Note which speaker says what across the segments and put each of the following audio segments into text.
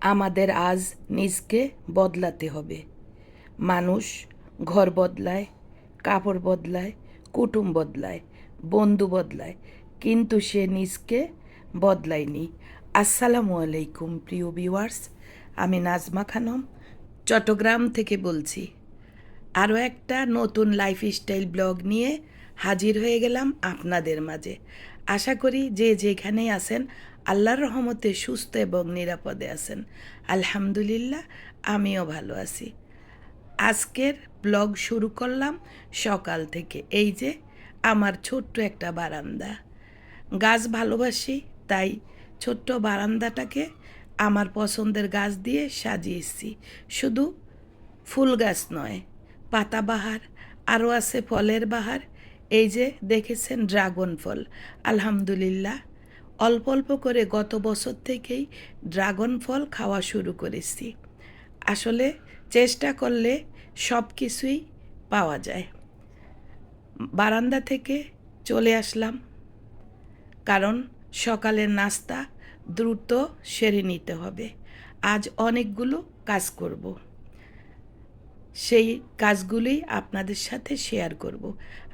Speaker 1: আমাদের আজ নিজকে বদলাতে হবে। মানুষ ঘর বদলায়, কাপড় বদলায়, কুটুম বদলায়, বন্ধু বদলায়, কিন্তু সে নিজকে বদলায়নি। আসসালামু আলাইকুম, প্রিয় ভিউয়ার্স। আমি নাজমা খানম, চট্টগ্রাম থেকে বলছি। আরও একটা নতুন লাইফস্টাইল ব্লগ নিয়ে হাজির হয়ে গেলাম আপনাদের মাঝে। আশা করি যে যেখানেই আছেন আল্লাহর রহমতে সুস্থ এবং নিরাপদে আছেন। আলহামদুলিল্লাহ, আমিও ভালো আছি। আজকের ব্লগ শুরু করলাম সকাল থেকে। এই যে আমার ছোট্ট একটা বারান্দা। গাছ ভালোবাসি, তাই ছোট্ট বারান্দাটাকে আমার পছন্দের গাছ দিয়ে সাজিয়েছি। শুধু ফুল গাছ নয় পাতাবাহার আরও আছে ফলের বাহার। এই যে দেখেছেন ড্রাগন ফল। আলহামদুলিল্লাহ অল্প অল্প করে গত বছর থেকেই ড্রাগন ফল খাওয়া শুরু করেছি। আসলে চেষ্টা করলে সব কিছুই পাওয়া যায়। বারান্দা থেকে চলে আসলাম। কারণ সকালের নাস্তা দ্রুত সেরে নিতে হবে। আজ অনেকগুলো কাজ করব। সেই কাজগুলি আপনাদের সাথে শেয়ার করব।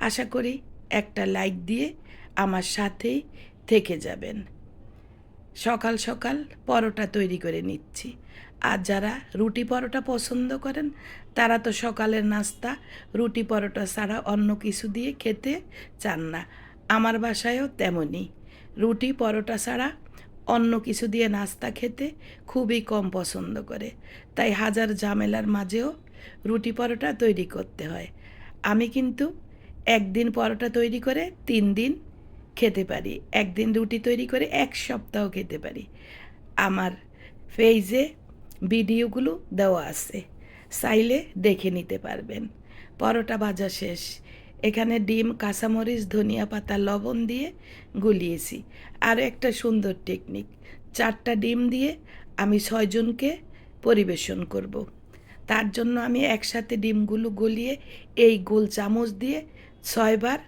Speaker 1: আশা করি একটা লাইক দিয়ে আমার সাথেই থেকে যাবেন। সকাল সকাল পরোটা তৈরি করে নিচ্ছি। আর যারা রুটি পরোটা পছন্দ করেন, তারা তো সকালের নাস্তা, রুটি পরোটা ছাড়া অন্য কিছু দিয়ে খেতে চান না। আমার বাসায়ও তেমনই। রুটি পরোটা ছাড়া অন্য কিছু দিয়ে নাস্তা খেতে খুবই কম পছন্দ করে। তাই হাজার ঝামেলার মাঝেও রুটি পরোটা তৈরি করতে হয়। আমি কিন্তু একদিন পরোটা তৈরি করে তিন দিন খেতে পারি, একদিন রুটি তৈরি করে এক সপ্তাহ খেতে পারি। আমার পেজে ভিডিওগুলো দেওয়া আছে, চাইলে দেখে নিতে পারবেন। পরোটা ভাজা শেষ। এখানে ডিম, কাঁচামরিচ, ধনিয়া পাতা, লবণ দিয়ে গুলিয়েছি। আর একটা সুন্দর টেকনিক চারটা ডিম দিয়ে আমি ছয়জনকে পরিবেশন করব। তার জন্য আমি একসাথে ডিমগুলো গলিয়ে এই গোল চামচ দিয়ে ছয়বার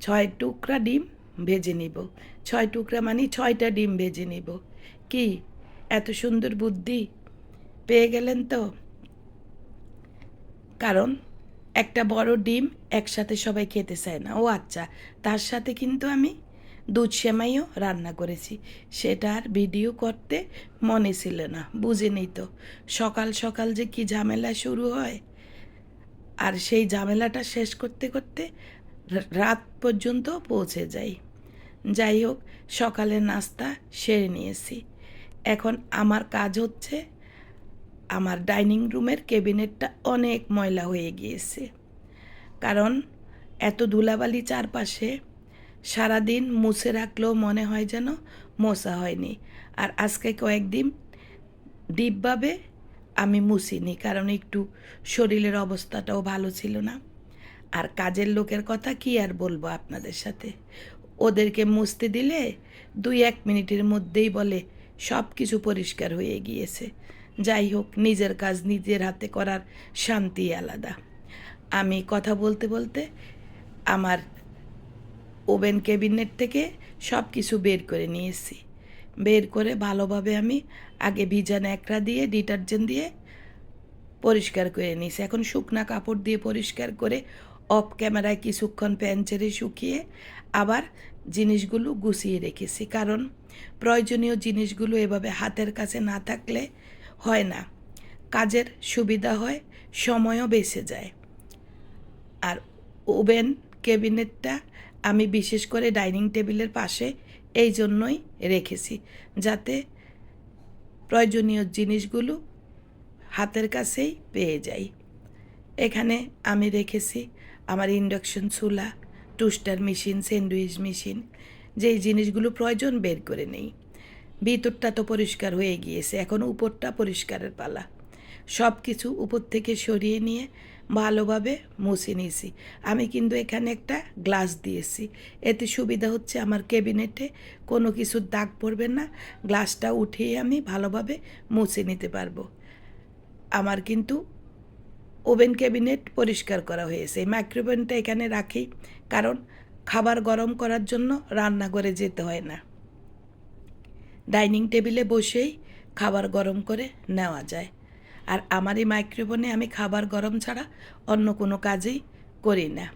Speaker 1: ছয় টুকরা ডিম ভেজে নিব। ছয় টুকরা মানে ছয়টা ডিম ভেজে নিব। কি? এত সুন্দর বুদ্ধি। পেয়ে গেলেন তো? কারণ একটা বড় ডিম একসাথে সবাই খেতে চায় না। ও আচ্ছা তার সাথে কিন্তু আমি দুধ সেমাইও রান্না করেছি। সেটা আর ভিডিও করতে মনে ছিল না বুঝিনি তো। সকাল সকাল যে কি ঝামেলা শুরু হয়। আর সেই ঝামেলাটা শেষ করতে করতে রাত পর্যন্ত পৌঁছে যাই। যাই হোক সকালের নাস্তা সেরে নিয়েছি। এখন আমার কাজ হচ্ছে আমার ডাইনিং রুমের কেবিনেটটা অনেক ময়লা হয়ে গিয়েছে। কারণ এত ধুলাবালি চারপাশে সারাদিন মুছে রাখলেও মনে হয় যেন মোছা হয়নি। আর আজকে কয়েকদিন ডিপভাবে আমি মুছিনি, কারণ একটু শরীরের অবস্থাটাও ভালো ছিল না। আর কাজের লোকের কথা কি আর বলব আপনাদের সাথে? ওদেরকে মুছতে দিলে দুই এক মিনিটের মধ্যেই বলে, সব কিছু পরিষ্কার হয়ে গিয়েছে। যাই হোক, নিজের কাজ নিজের হাতে করার শান্তি আলাদা। আমি কথা বলতে বলতে আমার ওভেন ক্যাবিনেট থেকে সব কিছু বের করে নিয়েছি। বের করে ভালোভাবে আমি আগে ভিজা ন্যাকড়া দিয়ে, ডিটারজেন্ট দিয়ে পরিষ্কার করে নিয়েছি। এখন শুকনা কাপড় দিয়ে পরিষ্কার করে অফ ক্যামেরায় কিছুক্ষণ প্যান শুকিয়ে আবার জিনিসগুলো গুছিয়ে রেখেছি। কারণ প্রয়োজনীয় জিনিসগুলো এভাবে হাতের কাছে না থাকলে হয় না। কাজের সুবিধা হয়, সময়ও বেঁচে যায়। আর ওভেন ক্যাবিনেটটা আমি বিশেষ করে ডাইনিং টেবিলের পাশে এই জন্যই রেখেছি, যাতে প্রয়োজনীয় জিনিসগুলো হাতের কাছেই পেয়ে যাই। এখানে আমি রেখেছি আমার ইন্ডাকশন চুলা, টুস্টার মেশিন, স্যান্ডউইচ মেশিন, যেই জিনিসগুলো প্রয়োজন বের করে নেই। ভিতরটা তো পরিষ্কার হয়ে গিয়েছে, এখন উপরটা পরিষ্কারের পালা। সব কিছু উপর থেকে সরিয়ে নিয়ে ভালোভাবে মুছে নিয়েছি। আমি কিন্তু এখানে একটা গ্লাস দিয়েছি। এতে সুবিধা হচ্ছে আমার ক্যাবিনেটে কোনো কিছুর দাগ পড়বে না, গ্লাসটা উঠিয়ে আমি ভালোভাবে মুছে নিতে পারব। আমার কিন্তু ওভেন ক্যাবিনেট পরিষ্কার করা হয়েছে। মাইক্রোওভেনটা এখানে রাখি, কারণ খাবার গরম করার জন্য রান্নাঘরে যেতে হয় না। ডাইনিং টেবিলে বসেই খাবার গরম করে নেওয়া যায়। আর আমার এই মাইক্রোফোনে আমি খাবার গরম ছাড়া অন্য কোনো কাজেই করি না।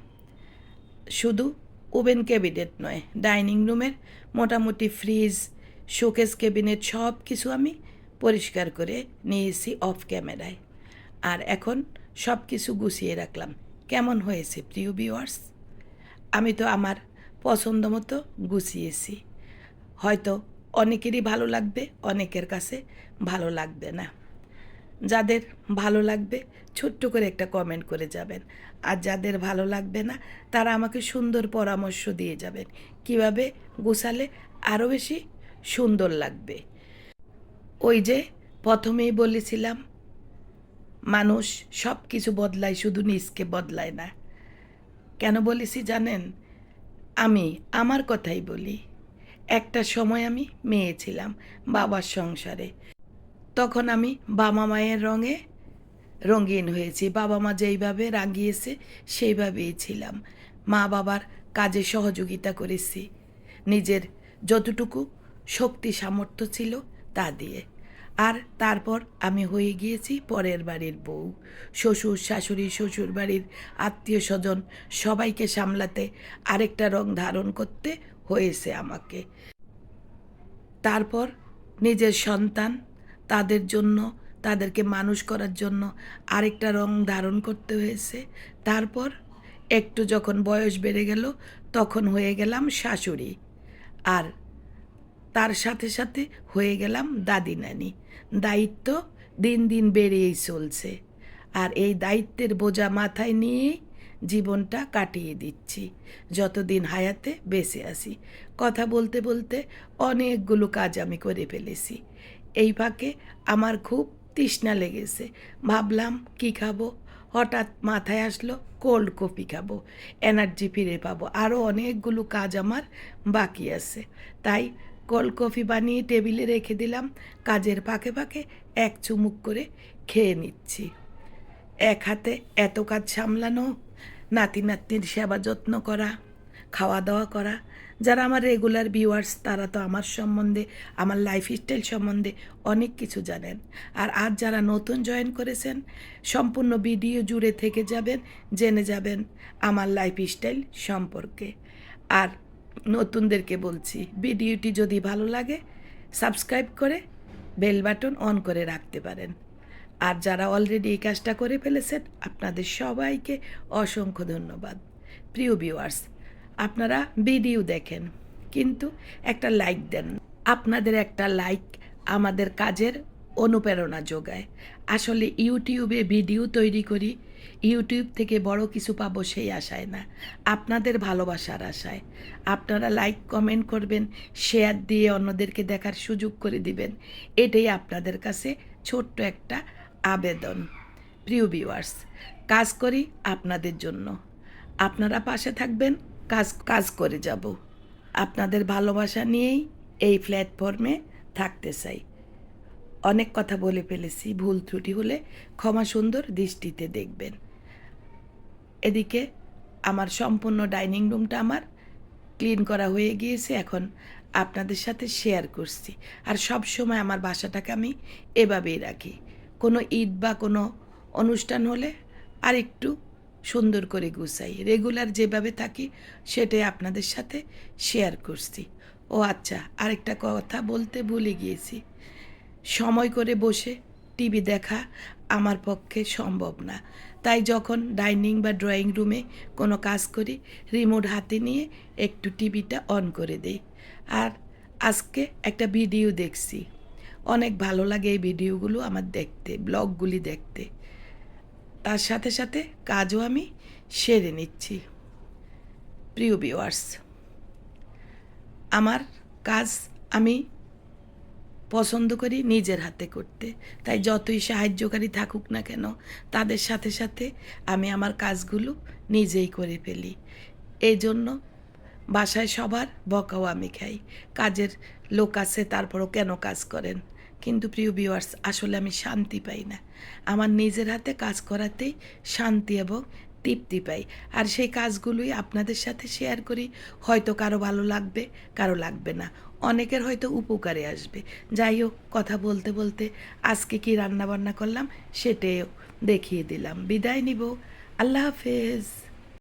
Speaker 1: শুধু ওভেন ক্যাবিনেট নয়, ডাইনিং রুমের মোটামুটি ফ্রিজ, শোকেস ক্যাবিনেট সব কিছু আমি পরিষ্কার করে নিয়েছি অফ ক্যামেরায়। আর এখন সব কিছু গুছিয়ে রাখলাম। কেমন হয়েছে, প্রিয় ভিউয়ার্স আমি তো আমার পছন্দ মতো গুছিয়েছি। হয়তো অনেকেরই ভালো লাগবে, অনেকের কাছে ভালো লাগবে না। যাদের ভালো লাগবে, ছোট্ট করে একটা কমেন্ট করে যাবেন। আর যাদের ভালো লাগবে না, তারা আমাকে সুন্দর পরামর্শ দিয়ে যাবেন। কীভাবে গুছালে আরও বেশি সুন্দর লাগবে? ওই যে প্রথমেই বলেছিলাম মানুষ সব কিছু বদলায়, শুধু নিজকে বদলায় না। কেন বলেছি জানেন? আমি আমার কথাই বলি। একটা সময় আমি মেয়ে ছিলাম বাবার সংসারে। তখন আমি বাবা মায়ের রঙে রঙিন হয়েছি। বাবা মা যেইভাবে রাঙিয়েছে সেইভাবেই ছিলাম। মা বাবার কাজে সহযোগিতা করেছি। নিজের যতটুকু শক্তি সামর্থ্য ছিল তা দিয়ে। আর তারপর আমি হয়ে গিয়েছি পরের বাড়ির বউ। শ্বশুর, শাশুড়ি শ্বশুর বাড়ির আত্মীয় স্বজন সবাইকে সামলাতে আরেকটা রং ধারণ করতে হয়েছে আমাকে। তারপর নিজের সন্তান, তাদের জন্য, তাদেরকে মানুষ করার জন্য আরেকটা রং ধারণ করতে হয়েছে। তারপর একটু যখন বয়স বেড়ে গেল, তখন হয়ে গেলাম শাশুড়ি। আর তার সাথে সাথে হয়ে গেলাম দাদি নানি। দায়িত্ব দিন দিন বেড়েই চলছে। আর এই দায়িত্বের বোঝা মাথায় নিয়ে জীবনটা কাটিয়ে দিচ্ছি। যতদিন হায়াতে বেঁচে আছি। কথা বলতে বলতে অনেকগুলো কাজ আমি করে ফেলেছি। এই ফাঁকে আমার খুব তৃষ্ণা লেগেছে। ভাবলাম, কি খাব? হঠাৎ মাথায় আসলো, কোল্ড কফি খাব। এনার্জি ফিরে পাবো। আরও অনেকগুলো কাজ আমার বাকি আছে। তাই কোল্ড কফি বানিয়ে টেবিলে রেখে দিলাম। কাজের ফাঁকে ফাঁকে এক চুমুক করে খেয়ে নিচ্ছি। এক হাতে এত কাজ সামলানো, নাতি নাতনির সেবা যত্ন করা খাওয়া দাওয়া করা, যারা আমার রেগুলার ভিউয়ার্স তারা তো আমার সম্বন্ধে, আমার লাইফস্টাইল সম্বন্ধে অনেক কিছু জানেন। আর আজ যারা নতুন জয়েন করেছেন, সম্পূর্ণ ভিডিও জুড়ে থেকে যাবেন, জেনে যাবেন আমার লাইফস্টাইল সম্পর্কে। আর নতুনদেরকে বলছি, ভিডিওটি যদি ভালো লাগে, সাবস্ক্রাইব করে বেল বাটন অন করে রাখতে পারেন। আর যারা অলরেডি এই কাজটা করে ফেলেছেন, আপনাদের সবাইকে অসংখ্য ধন্যবাদ। প্রিয় ভিউয়ার্স আপনারা ভিডিও দেখেন, কিন্তু একটা লাইক দেন। আপনাদের একটা লাইক আমাদের কাজের অনুপ্রেরণা যোগায়। আসলে ইউটিউবে ভিডিও তৈরি করি ইউটিউব থেকে বড় কিছু পাবো সেই আশায় না। আপনাদের ভালোবাসার আশায়। আপনারা লাইক কমেন্ট করবেন শেয়ার দিয়ে অন্যদেরকে দেখার সুযোগ করে দিবেন। এটাই আপনাদের কাছে ছোট্ট একটা আবেদন। প্রিয় ভিউয়ার্স কাজ করি আপনাদের জন্য। আপনারা পাশে থাকবেন, কাজ কাজ করে যাব। আপনাদের ভালোবাসা নিয়েই এই প্ল্যাটফর্মে থাকতে চাই। অনেক কথা বলে ফেলেছি, ভুল ত্রুটি হলে ক্ষমা সুন্দর দৃষ্টিতে দেখবেন। এদিকে আমার সম্পূর্ণ ডাইনিং রুমটা আমার ক্লিন করা হয়ে গিয়েছে, এখন আপনাদের সাথে শেয়ার করছি। আর সব সময় আমার বাসাটাকে আমি এভাবেই রাখি। কোনো ঈদ বা কোনো অনুষ্ঠান হলে আর একটু সুন্দর করে গুছাই। রেগুলার যেভাবে থাকি সেটাই আপনাদের সাথে শেয়ার করছি। ও আচ্ছা আরেকটা কথা বলতে ভুলে গিয়েছি। সময় করে বসে টিভি দেখা আমার পক্ষে সম্ভব না। তাই যখন ডাইনিং বা ড্রয়িং রুমে কোনো কাজ করি, রিমোট হাতে নিয়ে একটু টিভিটা অন করে দেই। আর আজকে একটা ভিডিও দেখছি। অনেক ভালো লাগে এই ভিডিওগুলো আমার দেখতে, ব্লগগুলি দেখতে। তার সাথে সাথে কাজও আমি সেরে নিচ্ছি। প্রিয় ভিওয়ার্স আমার কাজ আমি পছন্দ করি নিজের হাতে করতে। তাই যতই সাহায্যকারী থাকুক না কেন, তাদের সাথে সাথে আমি আমার কাজগুলো নিজেই করে ফেলি। এই জন্য বাসায় সবার বকাও আমি খাই। কাজের লোক আছে, তারপরও কেন কাজ করেন? কিন্তু প্রিয় ভিউয়ার্স আসলে আমি শান্তি পাই না। আমার নিজের হাতে কাজ করাতেই শান্তি এবং তৃপ্তি পাই। আর সেই কাজগুলোই আপনাদের সাথে শেয়ার করি। হয়তো কারও ভালো লাগবে, কারও লাগবে না। অনেকের হয়তো উপকারে আসবে। যাই হোক, কথা বলতে বলতে আজকে কি রান্না বান্না করলাম সেটাও দেখিয়ে দিলাম। বিদায় নিব। আল্লাহ হাফেজ।